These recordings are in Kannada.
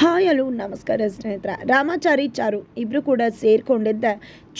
ಹಾಯ್, ಹಲೋ, ನಮಸ್ಕಾರ ಸ್ನೇಹಿತರ. ರಾಮಾಚಾರಿ ಚಾರು ಇಬ್ಬರು ಕೂಡ ಸೇರಿಕೊಂಡಿದ್ದ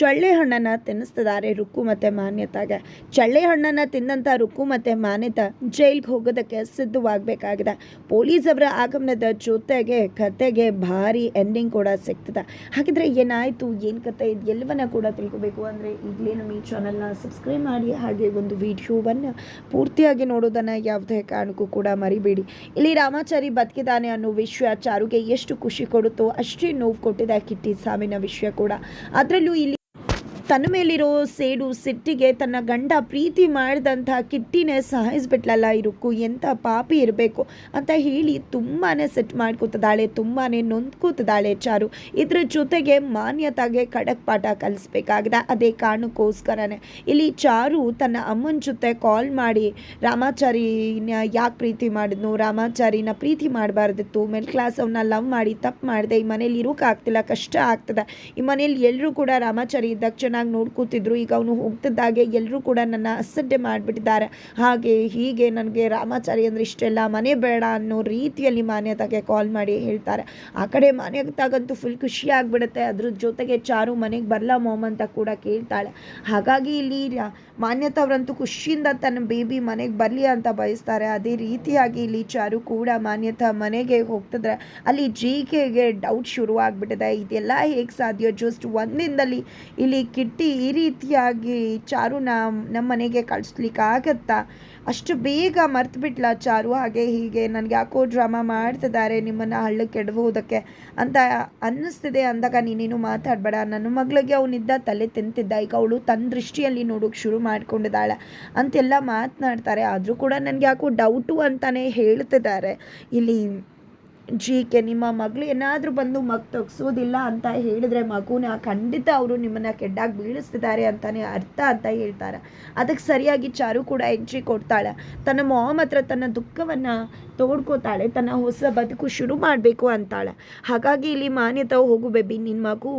ಚಳ್ಳೆ ಹಣ್ಣನ್ನು ತಿನ್ನಿಸ್ತಿದ್ದಾರೆ ರುಕ್ಕು ಮತ್ತು ಮಾನ್ಯತಾಗೆ. ಚಳ್ಳೆ ಹಣ್ಣನ್ನು ತಿಂದಂಥ ರುಕ್ಕು ಮತ್ತು ಮಾನ್ಯತ ಜೈಲ್ಗೆ ಹೋಗೋದಕ್ಕೆ ಸಿದ್ಧವಾಗಬೇಕಾಗಿದೆ. ಪೊಲೀಸ್ ಅವರ ಆಗಮನದ ಜೊತೆಗೆ ಕತೆಗೆ ಭಾರಿ ಎಂಡಿಂಗ್ ಕೂಡ ಸಿಗ್ತದೆ. ಹಾಗಿದ್ರೆ ಏನಾಯಿತು, ಏನು ಕತೆ ಇದು ಎಲ್ಲವನ್ನ ಕೂಡ ತಿಳ್ಕೊಬೇಕು ಅಂದರೆ ಈಗಲೇ ನಮ್ಮ ಈ ಚಾನಲ್ನ ಸಬ್ಸ್ಕ್ರೈಬ್ ಮಾಡಿ, ಹಾಗೆ ಒಂದು ವಿಡಿಯೋವನ್ನು ಪೂರ್ತಿಯಾಗಿ ನೋಡೋದನ್ನು ಯಾವುದೇ ಕಾರಣಕ್ಕೂ ಕೂಡ ಮರಿಬೇಡಿ. ಇಲ್ಲಿ ರಾಮಾಚಾರಿ ಬದುಕಿದ್ದಾನೆ ಅನ್ನೋ ವಿಷಯ ಚಾರುಗೆ ಎಷ್ಟು ಖುಷಿ ಕೊಡುತ್ತೋ ಅಷ್ಟೇ ನೋವು ಕೊಟ್ಟಿದೆ ಕಿಟ್ಟಿ ಸಾವಿನ ವಿಷಯ ಕೂಡ. ಅದರಲ್ಲೂ ಇಲ್ಲಿ ತನ್ನ ಮೇಲಿರೋ ಸೇಡು ಸಿಟ್ಟಿಗೆ ತನ್ನ ಗಂಡ ಪ್ರೀತಿ ಮಾಡಿದಂಥ ಕಿಟ್ಟಿನೇ ಸಹಾಯಿಸ್ಬಿಟ್ಲಲ್ಲ ಇರುಕು, ಎಂಥ ಪಾಪಿ ಇರಬೇಕು ಅಂತ ಹೇಳಿ ತುಂಬಾ ಸೆಟ್ ಮಾಡ್ಕೋತಿದ್ದಾಳೆ ತುಂಬಾ ನೊಂದ್ಕೋತಿದ್ದಾಳೆ ಚಾರು. ಇದ್ರ ಜೊತೆಗೆ ಮಾನ್ಯತಾಗೆ ಖಡಕ್ ಪಾಠ ಕಲಿಸ್ಬೇಕಾಗಿದೆ, ಅದೇ ಕಾರಣಕ್ಕೋಸ್ಕರನೇ. ಇಲ್ಲಿ ಚಾರು ತನ್ನ ಅಮ್ಮನ ಜೊತೆ ಕಾಲ್ ಮಾಡಿ, ರಾಮಾಚಾರಿನ ಯಾಕೆ ಪ್ರೀತಿ ಮಾಡಿದ್ನು, ರಾಮಾಚಾರಿನ ಪ್ರೀತಿ ಮಾಡಬಾರ್ದಿತ್ತು ಮಿಡ್ಲ್ ಕ್ಲಾಸ್ ಅವನ್ನ ಲವ್ ಮಾಡಿ, ತಪ್ಪು ಮಾಡಿದೆ, ಈ ಮನೇಲಿ ಇರೋಕ್ಕಾಗ್ತಿಲ್ಲ ಕಷ್ಟ ಆಗ್ತದೆ. ಈ ಮನೇಲಿ ಎಲ್ಲರೂ ಕೂಡ ರಾಮಾಚಾರಿ ಇದ್ದಾಗ ನೋಡ್ಕೋತಿದ್ರು. ಈಗ ಅವನು ಹೋಗ್ತಿದ್ದಾಗೆ ಎಲ್ಲರೂ ಕೂಡ ನನ್ನ ಅಸಡ್ಡೆ ಮಾಡಿಬಿಟ್ಟಿದ್ದಾರೆ. ಹಾಗೆ ಹೀಗೆ ನನಗೆ ರಾಮಾಚಾರಿ ಅಂದರೆ ಇಷ್ಟೆಲ್ಲ ಮನೆ ಬೇಡ ಅನ್ನೋ ರೀತಿಯಲ್ಲಿ ಮಾನ್ಯತಾಗೆ ಕಾಲ್ ಮಾಡಿ ಹೇಳ್ತಾರೆ. ಆ ಕಡೆ ಮಾನ್ಯತಾಗಂತೂ ಫುಲ್ ಖುಷಿ ಆಗಿಬಿಡುತ್ತೆ. ಅದ್ರ ಜೊತೆಗೆ ಚಾರು ಮನೆಗೆ ಬರಲ್ಲ ಮಾಮ್ ಅಂತ ಕೂಡ ಕೇಳ್ತಾಳೆ. ಹಾಗಾಗಿ ಇಲ್ಲಿ ಮಾನ್ಯತಾ ಅವರಂತೂ ಖುಷಿಯಿಂದ ತನ್ನ ಬೇಬಿ ಮನೆಗೆ ಬರಲಿ ಅಂತ ಬಯಸ್ತಾರೆ. ಅದೇ ರೀತಿಯಾಗಿ ಇಲ್ಲಿ ಚಾರು ಕೂಡ ಮಾನ್ಯತಾ ಮನೆಗೆ ಹೋಗ್ತಿದ್ರೆ ಅಲ್ಲಿ ಜಿ ಕೆಗೆ ಡೌಟ್ ಶುರು ಆಗಿಬಿಟ್ಟಿದೆ ಇದೆಲ್ಲ ಹೇಗೆ ಸಾಧ್ಯ? ಜಸ್ಟ್ ಒಂದಿನದಲ್ಲಿ ಇಲ್ಲಿ ಕಿಟ್ಟಿ ಈ ರೀತಿಯಾಗಿ ಚಾರುನ ನಮ್ಮ ಮನೆಗೆ ಕಳಿಸ್ಲಿಕ್ಕೆ ಆಗತ್ತಾ? ಅಷ್ಟು ಬೇಗ ಮರ್ತು ಬಿಟ್ಲ ಚಾರು? ಹಾಗೆ ಹೀಗೆ ನನಗೆ ಯಾಕೋ ಡ್ರಾಮಾ ಮಾಡ್ತಿದ್ದಾರೆ ನಿಮ್ಮನ್ನು ಹಳ್ಳಕ್ಕೆ ಕೆಡುವುದಕ್ಕೆ ಅಂತ ಅನ್ನಿಸ್ತಿದೆ ಅಂದಾಗ ನೀನೇನು ಮಾತಾಡಬೇಡ. ನನ್ನ ಮಗಳಿಗೆ ಅವನಿದ್ದ ತಲೆ ತಿಂತಿದ್ದ. ಈಗ ಅವಳು ತನ್ನ ದೃಷ್ಟಿಯಲ್ಲಿ ನೋಡೋಕೆ ಶುರು ಮಾಡ್ಕೊಂಡಿದ್ದಾಳೆ ಅಂತೆಲ್ಲ ಮಾತನಾಡ್ತಾರೆ. ಆದರೂ ಕೂಡ ನನಗೆ ಯಾಕೋ ಡೌಟು ಅಂತಲೇ ಹೇಳ್ತಿದ್ದಾರೆ. ಇಲ್ಲಿ ಜಿ ಕೆ ನಿಮ್ಮ ಮಗಳು ಏನಾದರೂ ಬಂದು ಮಗ್ ತೆಗ್ಸೋದಿಲ್ಲ ಅಂತ ಹೇಳಿದ್ರೆ ಮಗುನ ಖಂಡಿತ ಅವರು ನಿಮ್ಮನ್ನು ಕೆಡ್ಡಾಗಿ ಬೀಳಿಸ್ತಿದ್ದಾರೆ ಅಂತಾನೆ ಅರ್ಥ ಅಂತ ಹೇಳ್ತಾರೆ. ಅದಕ್ಕೆ ಸರಿಯಾಗಿ ಚಾರು ಕೂಡ ಎಂಟ್ರಿ ಕೊಡ್ತಾಳೆ. ತನ್ನ ಮಾಮ್ ಹತ್ರ ತನ್ನ ದುಃಖವನ್ನು ತೋಡ್ಕೋತಾಳೆ. ತನ್ನ ಹೊಸ ಬದುಕು ಶುರು ಮಾಡಬೇಕು ಅಂತಾಳೆ. ಹಾಗಾಗಿ ಇಲ್ಲಿ ಮಾನ್ಯತೆ ಹೋಗು ಬೇಬಿ ನಿನ್ನ ಮಗು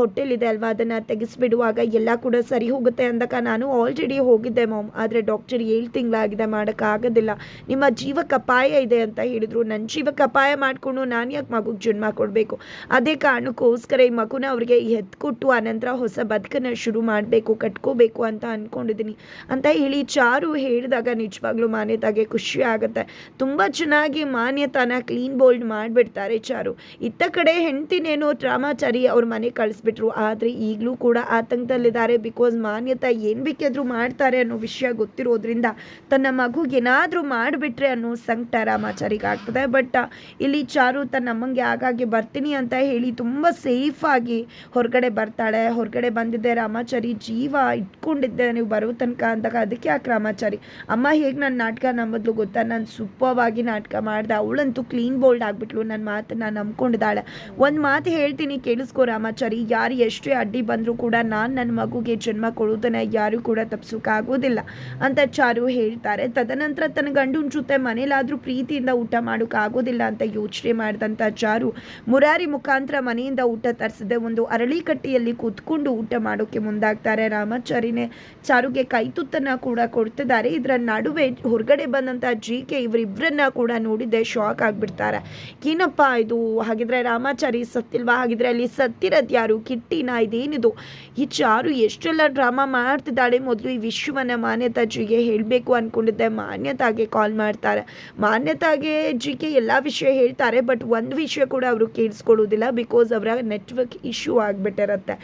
ಹೊಟ್ಟೆಲಿದೆ ಅಲ್ವಾ? ಅದನ್ನು ತೆಗೆಸಿಬಿಡುವಾಗ ಎಲ್ಲ ಕೂಡ ಸರಿ ಹೋಗುತ್ತೆ ಅಂದಾಗ ನಾನು ಆಲ್ರೆಡಿ ಹೋಗಿದ್ದೆ ಮಾಮ್. ಆದರೆ ಡಾಕ್ಟರ್ ಏಳು ತಿಂಗಳಾಗಿದೆ, ಮಾಡೋಕ್ಕಾಗೋದಿಲ್ಲ. ನಿಮ್ಮ ಜೀವಕ್ಕೆ ಅಪಾಯ ಇದೆ ಅಂತ ಹೇಳಿದರು. ನನ್ನ ಜೀವಕ್ಕೆ ಅಪಾಯ ಮಾಡಿಕೊಂಡು ನಾನು ಯಾಕೆ ಮಗುಗೆ ಜನ್ಮ ಕೊಡಬೇಕು? ಅದೇ ಕಾರಣಕ್ಕೋಸ್ಕರ ಈ ಮಗುನ ಅವ್ರಿಗೆ ಎತ್ಕೊಟ್ಟು ಆನಂತರ ಹೊಸ ಬದುಕನ್ನು ಶುರು ಮಾಡಬೇಕು, ಕಟ್ಕೋಬೇಕು ಅಂತ ಅಂದ್ಕೊಂಡಿದ್ದೀನಿ ಅಂತ ಹೇಳಿ ಚಾರು ಹೇಳಿದಾಗ ನಿಜವಾಗ್ಲೂ ಮಾನ್ಯತಾಗೆ ಖುಷಿ ಆಗುತ್ತೆ. ತುಂಬ ಚೆನ್ನಾಗಿ ಮಾನ್ಯತಾನ ಕ್ಲೀನ್ ಬೋಲ್ಡ್ ಮಾಡಿಬಿಡ್ತಾರೆ ಚಾರು. ಇತ್ತ ಕಡೆ ಹೆಂಡ್ತಿನೇನೋ ಟ್ರಾಮಾಚಾರಿ ಅವ್ರ ಮನೆ ಕಳಿಸ್ಬಿಟ್ರು. ಆದರೆ ಈಗಲೂ ಕೂಡ ಆತಂಕದಲ್ಲಿದ್ದಾರೆ. ಬಿಕಾಸ್ ಮಾನ್ಯತಾ ಏನು ಬೇಕಾದರೂ ಮಾಡ್ತಾರೆ ಅನ್ನೋ ವಿಷಯ ಗೊತ್ತಿರೋದ್ರಿಂದ ತನ್ನ ಮಗುಗೆ ಏನಾದರೂ ಮಾಡಿಬಿಟ್ರೆ ಅನ್ನೋ ಸಂಕಟ ರಾಮಾಚಾರಿಗೆ ಆಗ್ತದೆ. ಬಟ್ ಇಲ್ಲಿ ಚಾರು ತನ್ನ ಅಮ್ಮಂಗೆ ಆಗಾಗ್ಗೆ ಬರ್ತೀನಿ ಅಂತ ಹೇಳಿ ತುಂಬ ಸೇಫಾಗಿ ಹೊರಗಡೆ ಬರ್ತಾಳೆ. ಹೊರಗಡೆ ಬಂದಿದ್ದೆ ರಾಮಾಚಾರಿ, ಜೀವ ಇಟ್ಕೊಂಡಿದ್ದೆ ನೀವು ಬರೋ ತನಕ ಅಂದಾಗ ಅದಕ್ಕೆ ಯಾಕೆ ರಾಮಾಚಾರಿ? ಅಮ್ಮ ಹೇಗೆ ನನ್ನ ನಾಟಕ ನಂಬದ್ಲು ಗೊತ್ತಾ? ನಾನು ಸೂಪರ್ವಾಗಿ ನಾಟಕ ಮಾಡ್ದೆ. ಅವಳಂತೂ ಕ್ಲೀನ್ ಬೋಲ್ಡ್ ಆಗಿಬಿಟ್ಲು. ನನ್ನ ಮಾತನ್ನ ನಂಬ್ಕೊಂಡಿದ್ದಾಳೆ. ಒಂದು ಮಾತು ಹೇಳ್ತೀನಿ ಕೇಳಿಸ್ಕೋ ರಾಮಾಚಾರಿ. ಯಾರು ಎಷ್ಟೇ ಅಡ್ಡಿ ಬಂದರೂ ಕೂಡ ನಾನು ನನ್ನ ಮಗುಗೆ ಜನ್ಮ ಕೊಡೋದನ್ನ ಯಾರು ಕೂಡ ತಪ್ಸೋಕ್ಕಾಗೋದಿಲ್ಲ ಅಂತ ಚಾರು ಹೇಳ್ತಾರೆ. ತದನಂತರ ತನ್ನ ಗಂಡನ ಜೊತೆ ಮನೇಲಾದರೂ ಪ್ರೀತಿಯಿಂದ ಊಟ ಮಾಡೋಕ್ಕಾಗೋದಿಲ್ಲ ಅಂತ ಯೋಚನೆ ಮಾಡಿದಂಥ ಚಾರು ಮುರಾರಿ ಮುಖಾಂತರ ಮನೆಯಿಂದ ಊಟ ತರಿಸಿದೆ ಒಂದು ಅರಳಿಕಟ್ಟಿಯಲ್ಲಿ ಕೂತ್ಕೊಂಡು ಊಟ ಮಾಡೋಕ್ಕೆ ಮುಂದಾಗ್ತಾರೆ. ರಾಮಾಚಾರಿನೇ ಚಾರುಗೆ ಕೈತುತ್ತನ್ನ ಕೂಡ ಕೊಡ್ತಿದ್ದಾರೆ. ಇದರ ನಡುವೆ ಹೊರಗಡೆ ಬಂದಂಥ ಜಿ ಕೆ ಇವರಿಬ್ಬರನ್ನ ಕೂಡ ನೋಡಿದ್ದೆ ಶಾಕ್ ಆಗಿಬಿಡ್ತಾರೆ. ಏನಪ್ಪ ಇದು? ಹಾಗಿದ್ರೆ ರಾಮಾಚಾರಿ ಸತ್ತಿಲ್ವಾ? ಹಾಗಿದ್ರೆ ಅಲ್ಲಿ ಸತ್ತಿರೋದು ಯಾರು? ಕಿಟ್ಟಿನ ಇದೇನಿದು? ಈ ಚಾರು ಎಷ್ಟೆಲ್ಲ ಡ್ರಾಮಾ ಮಾಡ್ತಿದ್ದಾಳೆ? ಮೊದಲು ಈ ವಿಶ್ವವನ್ನ ಮಾನ್ಯತಾಜಿಗೆ ಹೇಳಬೇಕು ಅಂದ್ಕೊಂಡಿದ್ದೆ ಮಾನ್ಯತಾಗೆ ಕಾಲ್ ಮಾಡ್ತಾರೆ. ಮಾನ್ಯತಾಗೆ ಜಿಗೆ ಎಲ್ಲ ವಿಷಯ ಹೇಳ್ತಾರೆ ಬಟ್ ಒಂದು ವಿಷಯ ಕೂಡ ಅವರು ಕೇಳಿಸ್ಕೊಳ್ಳೋದಿಲ್ಲ ಬಿಕಾಸ್ ಅವರ ನೆಟ್ವರ್ಕ್ ಇಶ್ಯೂ ಆಗಿಬಿಟ್ಟಿರತ್ತೆ.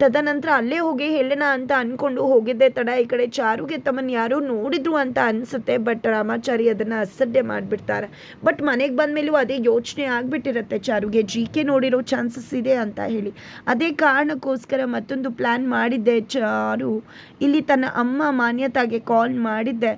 ತದನಂತರ ಅಲ್ಲೇ ಹೋಗಿ ಹೇಳೋಣ ಅಂತ ಅಂದ್ಕೊಂಡು ಹೋಗಿದ್ದೆ ತಡ, ಈ ಕಡೆ ಚಾರುಗೆ ತಮ್ಮನ್ನು ಯಾರೋ ನೋಡಿದ್ರು ಅಂತ ಅನಿಸುತ್ತೆ ಬಟ್ ರಾಮಾಚಾರಿ ಅದನ್ನು ಅಸಡ್ಡೆ ಮಾಡಿಬಿಡ್ತಾರೆ. ಬಟ್ ಮನೆಗೆ ಬಂದಮೇಲೂ ಅದೇ ಯೋಚನೆ ಆಗಿಬಿಟ್ಟಿರುತ್ತೆ ಚಾರುಗೆ ಜಿ ಕೆ ನೋಡಿರೋ ಚಾನ್ಸಸ್ ಇದೆ ಅಂತ ಹೇಳಿ. ಅದೇ ಕಾರಣಕ್ಕೋಸ್ಕರ ಮತ್ತೊಂದು ಪ್ಲ್ಯಾನ್ ಮಾಡಿದ್ದೆ ಚಾರು. ಇಲ್ಲಿ ತನ್ನ ಅಮ್ಮ ಮಾನ್ಯತಾಗೆ ಕಾಲ್ ಮಾಡಿದ್ದೆ.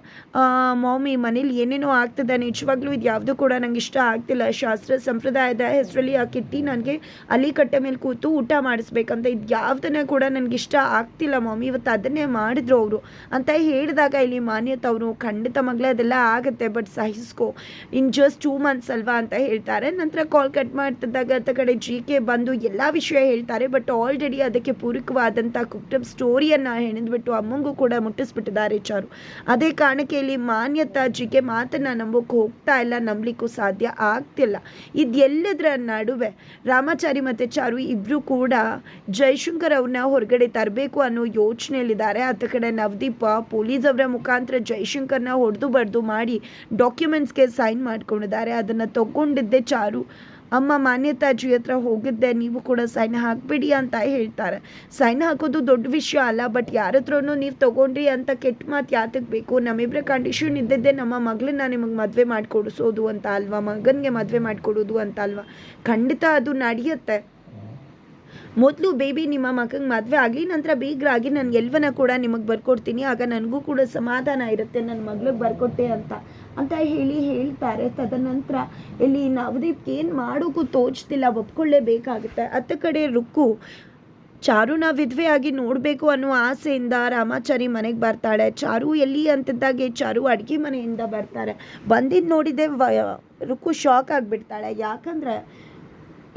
ಮಾಮಿ ಮನೇಲಿ ಏನೇನೋ ಆಗ್ತದೆ, ನಿಜವಾಗ್ಲೂ ಇದು ಯಾವುದೂ ಕೂಡ ನಂಗೆ ಇಷ್ಟ ಆಗ್ತಿಲ್ಲ. ಶಾಸ್ತ್ರ ಸಂಪ್ರದಾಯದ ಹೆಸರಲ್ಲಿ ಆ ಕಿಟ್ಟಿ ನನಗೆ ಅಲ್ಲಿ ಕಟ್ಟೆ ಮೇಲೆ ಕೂತು ಊಟ ಮಾಡಿಸ್ಬೇಕಂತ ಇದು ಯಾವ್ದನ್ನ ಕೂಡ ನನಗೆ ಇಷ್ಟ ಆಗ್ತಿಲ್ಲ ಮಮ್ಮಿ ಇವತ್ತು ಅದನ್ನೇ ಮಾಡಿದ್ರು ಅವರು ಅಂತ ಹೇಳಿದಾಗ ಇಲ್ಲಿ ಮಾನ್ಯತೆ ಅವರು, ಖಂಡಿತ ಮಗಳೇ ಅದೆಲ್ಲ ಆಗುತ್ತೆ, ಬಟ್ ಸಹಿಸ್ಕೋ. ಇನ್ ಜಸ್ಟ್ ಟೂ ಮಂತ್ಸ್ ಅಲ್ವಾ ಅಂತ ಹೇಳ್ತಾರೆ. ನಂತರ ಕಾಲ್ ಕಟ್ ಮಾಡ್ತಿದ್ದಾಗ ಅತ್ತ ಕಡೆ ಜಿ ಕೆ ಬಂದು ಎಲ್ಲ ವಿಷಯ ಹೇಳ್ತಾರೆ, ಬಟ್ ಆಲ್ರೆಡಿ ಅದಕ್ಕೆ ಪೂರಕವಾದಂಥ ಕುಟುಂಬ ಸ್ಟೋರಿಯನ್ನು ಹೆಣೆದ್ಬಿಟ್ಟು ಅಮ್ಮಂಗೂ ಕೂಡ ಮುಟ್ಟಿಸ್ಬಿಟ್ಟಿದ್ದಾರೆ ಚಾರು. ಅದೇ ಕಾರಣಕ್ಕೆ ಇಲ್ಲಿ ಮಾನ್ಯತಾ ಜಿ ಕೆ ಮಾತನ್ನು ನಂಬೋಕೆ ಹೋಗ್ತಾ ಇಲ್ಲ, ನಂಬಲಿಕ್ಕೂ ಸಾಧ್ಯ ಆಗ್ತಿಲ್ಲ. ಇದೆಲ್ಲದರ ನಡುವೆ ರಾಮಾಚಾರಿ ಮತ್ತು ಚಾರು ಇಬ್ಬರು ಕೂಡ ಜೈಶಂಕರ್ ಅವ್ರನ್ನ ಹೊರಗಡೆ ತರಬೇಕು ಅನ್ನೋ ಯೋಚನೆಯಲ್ಲಿದ್ದಾರೆ. ಆತ ಕಡೆ ನವದೀಪ ಪೊಲೀಸ್ ಅವರ ಮುಖಾಂತರ ಜೈಶಂಕರ್ನ ಹೊಡೆದು ಬಡ್ದು ಮಾಡಿ ಡಾಕ್ಯುಮೆಂಟ್ಸ್ಗೆ ಸೈನ್ ಮಾಡ್ಕೊಂಡಿದ್ದಾರೆ. ಅದನ್ನು ತಗೊಂಡಿದ್ದೆ ಚಾರು. ಅಮ್ಮ ಮಾನ್ಯತಾಜಿ ಹತ್ರ ಹೋಗಿದ್ದೆ, ನೀವು ಕೂಡ ಸೈನ್ ಹಾಕಬೇಡಿ ಅಂತ ಹೇಳ್ತಾರೆ. ಸೈನ್ ಹಾಕೋದು ದೊಡ್ಡ ವಿಷಯ ಅಲ್ಲ ಬಟ್ ಯಾರ ನೀವು ತೊಗೊಂಡ್ರಿ ಅಂತ ಕೆಟ್ಟ ಮಾತು ಯಾತಕ್ಕೆ ಬೇಕು? ನಮ್ಮಿಬ್ಬರ ಕಂಡೀಷನ್ ಇದ್ದಿದ್ದೆ ನಮ್ಮ ಮಗಳನ್ನ ನಿಮಗೆ ಮದುವೆ ಮಾಡಿಕೊಡಿಸೋದು ಅಂತ ಅಲ್ವಾ? ಮಗನಿಗೆ ಮದುವೆ ಮಾಡಿಕೊಡೋದು ಅಂತ ಅಲ್ವಾ? ಖಂಡಿತ ಅದು ನಡೆಯುತ್ತೆ. ಮೊದಲು ಬೇಬಿ ನಿಮ್ಮ ಮಗಂಗೆ ಮದುವೆ ಆಗಲಿ, ನಂತರ ಬೇಗರಾಗಿ ನಾನು ಎಲ್ವನ ಕೂಡ ನಿಮಗೆ ಬರ್ಕೊಡ್ತೀನಿ, ಆಗ ನನಗೂ ಕೂಡ ಸಮಾಧಾನ ಇರುತ್ತೆ ನನ್ನ ಮಗಳಿಗೆ ಬರ್ಕೊಟ್ಟೆ ಅಂತ. ಅಂತ ಹೇಳಿ ಹೇಳ್ತಾರೆ. ತದನಂತರ ಇಲ್ಲಿ ನವದೀಪ್ಗೆ ಏನು ಮಾಡೋಕ್ಕೂ ತೋಚ್ತಿಲ್ಲ ಒಪ್ಕೊಳ್ಳೇಬೇಕಾಗುತ್ತೆ ಅತ್ತ ಕಡೆ ರುಕ್ಕು ಚಾರುನ ವಿಧವೆಯಾಗಿ ನೋಡಬೇಕು ಅನ್ನೋ ಆಸೆಯಿಂದ ರಾಮಾಚಾರಿ ಮನೆಗೆ ಬರ್ತಾಳೆ. ಚಾರು ಎಲ್ಲಿ ಅಂತಿದ್ದಾಗೆ ಚಾರು ಅಡುಗೆ ಮನೆಯಿಂದ ಬರ್ತಾರೆ. ಬಂದಿದ್ದು ನೋಡಿದೆ ವ, ರುಕ್ಕು ಶಾಕ್ ಆಗಿಬಿಡ್ತಾಳೆ. ಯಾಕಂದರೆ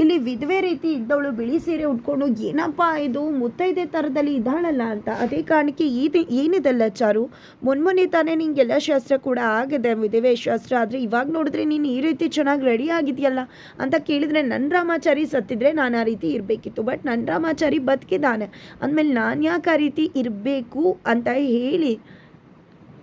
ಇಲ್ಲಿ ವಿಧವೆ ರೀತಿ ಇದ್ದವಳು ಬಿಳಿ ಸೀರೆ ಉಟ್ಕೊಂಡು, ಏನಪ್ಪ ಇದು? ಮುತ್ತೈದೆ ಥರದಲ್ಲಿ ಇದ್ದಾಳಲ್ಲ ಅಂತ. ಅದೇ ಕಾರಣಕ್ಕೆ ಇದು ಏನಿದೆಲ್ಲ ಚಾರು? ಮೊನ್ಮೊನ್ನೆ ತಾನೇ ನಿಂಗೆಲ್ಲ ಶಾಸ್ತ್ರ ಕೂಡ ಆಗಿದೆ ವಿಧವೆ ಶಾಸ್ತ್ರ. ಆದರೆ ಇವಾಗ ನೋಡಿದ್ರೆ ನೀನು ಈ ರೀತಿ ಚೆನ್ನಾಗಿ ರೆಡಿ ಆಗಿದೆಯಲ್ಲ ಅಂತ ಕೇಳಿದರೆ ನನ್ನ ರಾಮಾಚಾರಿ ಸತ್ತಿದ್ರೆ ನಾನು ಆ ರೀತಿ ಇರಬೇಕಿತ್ತು. ಬಟ್ ನನ್ನ ರಾಮಾಚಾರಿ ಬದುಕಿದ್ದಾನೆ. ಅಂದಮೇಲೆ ನಾನು ಯಾಕೆ ಆ ರೀತಿ ಇರಬೇಕು ಅಂತ ಹೇಳಿ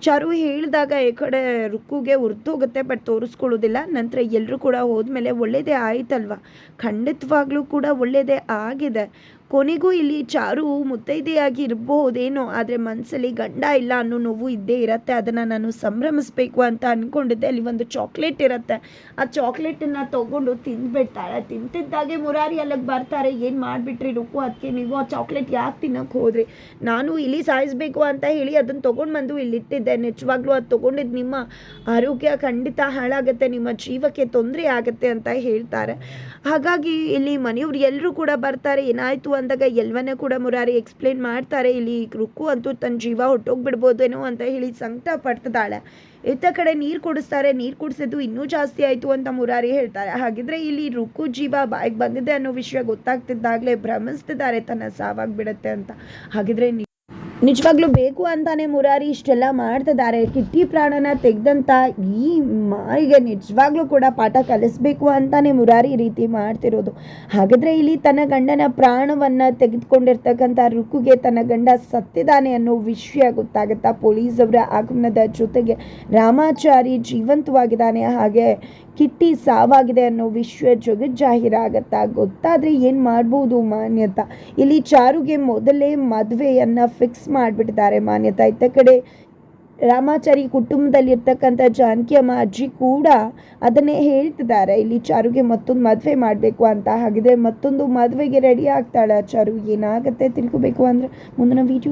ಚಾರು ಹೇಳಿದಾಗ ಈ ಕಡೆ ರುಕ್ಕುಗೆ ಉರ್ದೋಗುತ್ತೆ ಬಟ್ ತೋರಿಸ್ಕೊಳ್ಳೋದಿಲ್ಲ. ನಂತರ ಎಲ್ಲರೂ ಕೂಡ ಹೋದ್ಮೇಲೆ ಒಳ್ಳೆಯದೇ ಆಯ್ತಲ್ವಾ? ಖಂಡಿತವಾಗ್ಲೂ ಕೂಡ ಒಳ್ಳೆಯದೇ ಆಗಿದೆ. ಕೊನೆಗೂ ಇಲ್ಲಿ ಚಾರು ಮುತ್ತೈದೆಯಾಗಿ ಇರಬಹುದೇನೋ ಆದರೆ ಮನಸ್ಸಲ್ಲಿ ಗಂಡ ಇಲ್ಲ ಅನ್ನೋ ನೋವು ಇದ್ದೇ ಇರುತ್ತೆ. ಅದನ್ನು ನಾನು ಸಂಭ್ರಮಿಸ್ಬೇಕು ಅಂತ ಅಂದ್ಕೊಂಡಿದ್ದೆ ಅಲ್ಲಿ ಒಂದು ಚಾಕ್ಲೇಟ್ ಇರುತ್ತೆ. ಆ ಚಾಕ್ಲೇಟನ್ನು ತೊಗೊಂಡು ತಿಂದ್ಬಿಡ್ತಾಳೆ. ತಿಂತಿದ್ದಾಗೆ ಮುರಾರಿ ಅಲ್ಲಿಗೆ ಬರ್ತಾರೆ. ಏನು ಮಾಡಿಬಿಟ್ರಿ ರುಕ್ಕು ಅದಕ್ಕೆ ನೀವು ಆ ಚಾಕ್ಲೇಟ್ ಯಾಕೆ ತಿನ್ನೋಕೆ ಹೋದ್ರಿ? ನಾನು ಇಲ್ಲಿ ಸಾಯಿಸಬೇಕು ಅಂತ ಹೇಳಿ ಅದನ್ನು ತೊಗೊಂಡು ಬಂದು ಇಲ್ಲಿಟ್ಟಿದ್ದೆ. ನಿಜವಾಗ್ಲೂ ಅದು ತೊಗೊಂಡಿದ್ದು ನಿಮ್ಮ ಆರೋಗ್ಯ ಖಂಡಿತ ಹಾಳಾಗುತ್ತೆ. ನಿಮ್ಮ ಜೀವಕ್ಕೆ ತೊಂದರೆ ಆಗುತ್ತೆ ಅಂತ ಹೇಳ್ತಾರೆ. ಹಾಗಾಗಿ ಇಲ್ಲಿ ಮನೆಯವ್ರು ಎಲ್ಲರೂ ಕೂಡ ಬರ್ತಾರೆ. ಏನಾಯಿತು ಅಂದಾಗ ಎಲ್ಲವನ್ನ ಕೂಡ ಮುರಾರಿ ಎಕ್ಸ್ಪ್ಲೇನ್ ಮಾಡ್ತಾರೆ, ಇಲ್ಲಿ ರುಕ್ಕು ಅಂತೂ ತನ್ನ ಜೀವ ಹೊಟ್ಟೋಗ್ಬಿಡ್ಬೋದೇನೋ ಅಂತ ಹೇಳಿ ಸಂಕಟ ಪಡ್ತಿದ್ದಾಳೆ. ಇತ್ತ ಕಡೆ ನೀರು ಕುಡಿಸ್ತಾರೆ, ನೀರು ಕುಡಿಸಿದ್ದು ಇನ್ನೂ ಜಾಸ್ತಿ ಆಯಿತು ಅಂತ ಮುರಾರಿ ಹೇಳ್ತಾರೆ. ಹಾಗಿದ್ರೆ ಇಲ್ಲಿ ರುಕ್ಕು ಜೀವ ಬಾಯಿಗೆ ಬಂದಿದೆ ಅನ್ನೋ ವಿಷಯ ಗೊತ್ತಾಗ್ತಿದ್ದಾಗಲೇ ಭ್ರಮಿಸ್ತಿದ್ದಾರೆ, ತನ್ನ ಸಾವಾಗ್ಬಿಡತ್ತೆ ಅಂತ. ಹಾಗಿದ್ರೆ ನಿಜವಾಗ್ಲೂ ಬೇಕು ಅಂತಾನೆ ಮುರಾರಿ ಇಷ್ಟೆಲ್ಲ ಮಾಡ್ತಿದ್ದಾರೆ. ಕಿಟ್ಟಿ ಪ್ರಾಣನ ತೆಗೆದಂತ ಈ ಮಾರಿಗೆ ನಿಜವಾಗ್ಲೂ ಕೂಡ ಪಾಠ ಕಲಿಸ್ಬೇಕು ಅಂತಾನೆ ಮುರಾರಿ ರೀತಿ ಮಾಡ್ತಿರೋದು. ಹಾಗಾದ್ರೆ ಇಲ್ಲಿ ತನ್ನ ಗಂಡನ ಪ್ರಾಣವನ್ನ ತೆಗೆದುಕೊಂಡಿರ್ತಕ್ಕಂಥ ರುಕ್ಕುಗೆ ತನ್ನ ಗಂಡ ಸತ್ತಿದ್ದಾನೆ ಅನ್ನೋ ವಿಷಯ ಗೊತ್ತಾಗುತ್ತಾ ಪೊಲೀಸ್ ಅವರ ಆಗಮನದ ಜೊತೆಗೆ ರಾಮಾಚಾರಿ ಜೀವಂತವಾಗಿದ್ದಾನೆ. ಹಾಗೆ ಕಿಟ್ಟಿ ಸಾವಾಗಿದೆ ಅನ್ನೋ ವಿಷಯ ಜಗಜ್ಜಾಹೀರಾಗತ್ತಾ ಗೊತ್ತಾದ್ರೆ ಏನು ಮಾಡ್ಬೋದು ಮಾನ್ಯತಾ? ಇಲ್ಲಿ ಚಾರುಗೆ ಮೊದಲೇ ಮದುವೆಯನ್ನ ಫಿಕ್ಸ್ ಮಾಡಿಬಿಟ್ಟಿದ್ದಾರೆ ಮಾನ್ಯತಾ. ಇತ್ತ ಕಡೆ ರಾಮಾಚಾರಿ ಕುಟುಂಬದಲ್ಲಿ ಇರ್ತಕ್ಕಂಥ ಜಾನಕಿ ಅಮ್ಮ ಅಜ್ಜಿ ಕೂಡ ಅದನ್ನೇ ಹೇಳ್ತಿದ್ದಾರೆ. ಇಲ್ಲಿ ಚಾರುಗೆ ಮತ್ತೊಂದು ಮದುವೆ ಮಾಡಬೇಕು ಅಂತ. ಹಾಗಿದ್ರೆ ಮತ್ತೊಂದು ಮದುವೆಗೆ ರೆಡಿ ಆಗ್ತಾಳೆ. ಚಾರು ಏನಾಗುತ್ತೆ ತಿಳ್ಕೊಬೇಕು ಅಂದ್ರೆ ಮುಂದಿನ ವಿಡಿಯೋ